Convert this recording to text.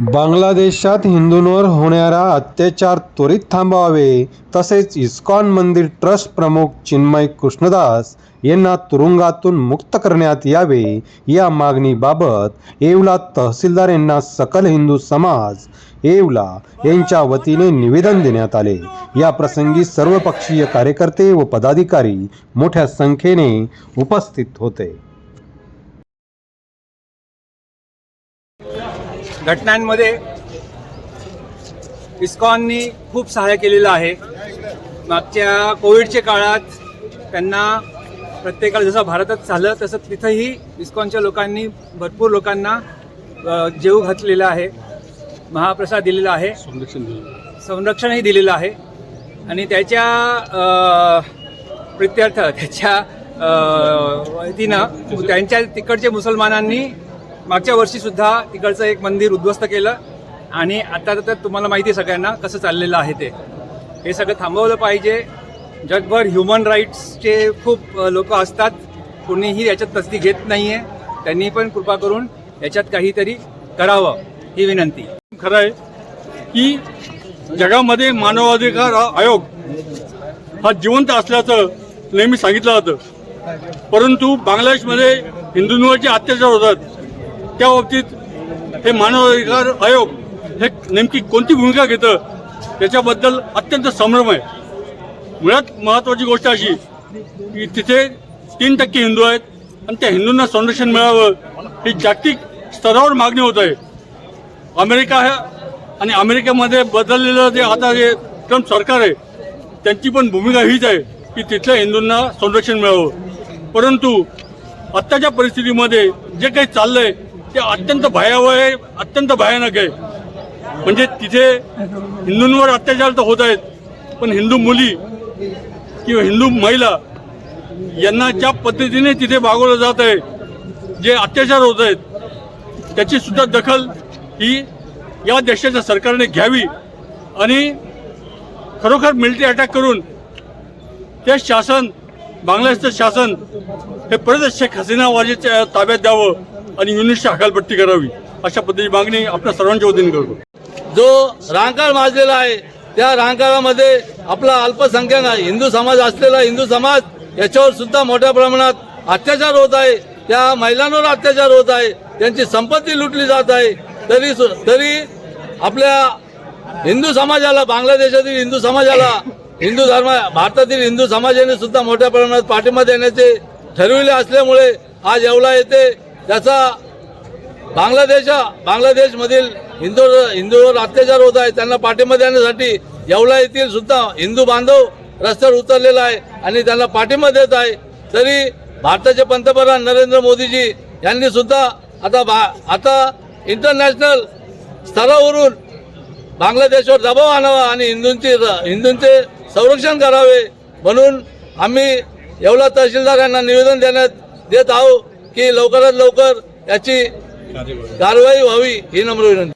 बांगलादेशात हिंदूंवर होणारा अत्याचार त्वरित थांबवावे तसेच इस्कॉन मंदिर ट्रस्ट प्रमुख चिन्मय कृष्णदास यांना तुरुंगातून मुक्त करण्यात यावे या मागणीबाबत येवला तहसीलदार यांना सकल हिंदू समाज येवला यांच्या वतीने निवेदन देण्यात आले. या प्रसंगी सर्वपक्षीय कार्यकर्ते व पदाधिकारी मोठ्या संख्येने उपस्थित होते. घटनांमध्ये इस्कॉननी खूप सहाय्य केलेलं आहे. मागच्या कोविडच्या काळात त्यांना प्रत्येकाला जसं भारतात झालं तसं तिथंही इस्कॉनच्या लोकांनी भरपूर लोकांना जेव घातलेलं आहे. महाप्रसाद दिलेला आहे. संरक्षणही दिलेलं आहे. आणि त्याच्या प्रित्यर्थ त्याच्या वतीनं त्यांच्या तिकडचे मुसलमानांनी मागच्या वर्षीसुद्धा तिकडचं एक मंदिर उद्ध्वस्त केलं. आणि आता तर तुम्हाला माहिती आहे सगळ्यांना कसं चाललेलं आहे ते. हे सगळं थांबवलं पाहिजे. जगभर ह्युमन राईट्सचे खूप लोक असतात. कोणीही याच्यात तसदी घेत नाही आहे त्यांनी पण कृपा करून याच्यात काहीतरी करावं ही विनंती. खरं आहे की जगामध्ये मानवाधिकार आयोग हा जिवंत असल्याचं नेहमी सांगितलं जातं. परंतु बांगलादेशमध्ये हिंदूंवरचे अत्याचार होतात. त्या बाबतीत हे मानवाधिकार आयोग हे नेमकी कोणती भूमिका घेतं त्याच्याबद्दल अत्यंत संभ्रम आहे. मुळात महत्त्वाची गोष्ट अशी की तिथे तीन टक्के हिंदू आहेत आणि त्या हिंदूंना संरक्षण मिळावं ही जागतिक स्तरावर मागणी होत आहे. अमेरिका आणि अमेरिकेमध्ये बदललेलं जे आता जे ट्रम्प सरकार आहे त्यांची पण भूमिका हीच आहे की तिथल्या हिंदूंना संरक्षण मिळावं. परंतु आत्ताच्या परिस्थितीमध्ये जे काही चाललंय ते अत्यंत भयावह आहे अत्यंत भयानक आहे. म्हणजे तिथे हिंदूंवर अत्याचार तर होत आहेत पण हिंदू मुली किंवा हिंदू महिला यांना ज्या पद्धतीने तिथे वागवलं जात आहे जे अत्याचार होत आहेत त्याची सुद्धा दखल ही या देशाच्या सरकारने घ्यावी आणि खरोखर मिलिटरी अटॅक करून ते शासन बांगलादेशचं शासन हे परत शेख हसीना वाजेच्या ताब्यात द्यावं. आणि युनिटची हकालपट्टी करावी अशा पद्धतीची मागणी आपल्या सर्वांच्या वतीने करतो. जो रांकाळ माजलेला आहे त्या रांकाळामध्ये आपला अल्पसंख्याक हिंदू समाज असलेला हिंदू समाज याच्यावर सुद्धा मोठ्या प्रमाणात अत्याचार होत आहे. त्या महिलांवर अत्याचार होत आहे. त्यांची संपत्ती लुटली जात आहे. तरी सु- तरी आपल्या हिंदू समाजाला बांगलादेशातील हिंदू समाजाला हिंदू धर्म भारतातील हिंदू समाजाने सुद्धा मोठ्या प्रमाणात पाठिंबा देण्याचे ठरविले असल्यामुळे आज येवला येथे त्याचा बांगलादेश बांगलादेशमधील हिंदू हिंदूवर अत्याचार होत आहे. त्यांना पाठिंबा देण्यासाठी येवला येथील सुद्धा हिंदू बांधव रस्त्यावर उतरलेला आहे आणि त्यांना पाठिंबा देत आहे. तरी भारताचे पंतप्रधान नरेंद्र मोदीजी यांनी सुद्धा आता भा आता इंटरनॅशनल स्तरावरून बांगलादेशवर दबाव आणावा आणि हिंदूंची हिंदूंचे संरक्षण करावे म्हणून आम्ही येवला तहसीलदार यांना निवेदन देण्यात देत आहोत. की लवकरात लवकर याची कारवाई व्हावी ही नम्र विनंती.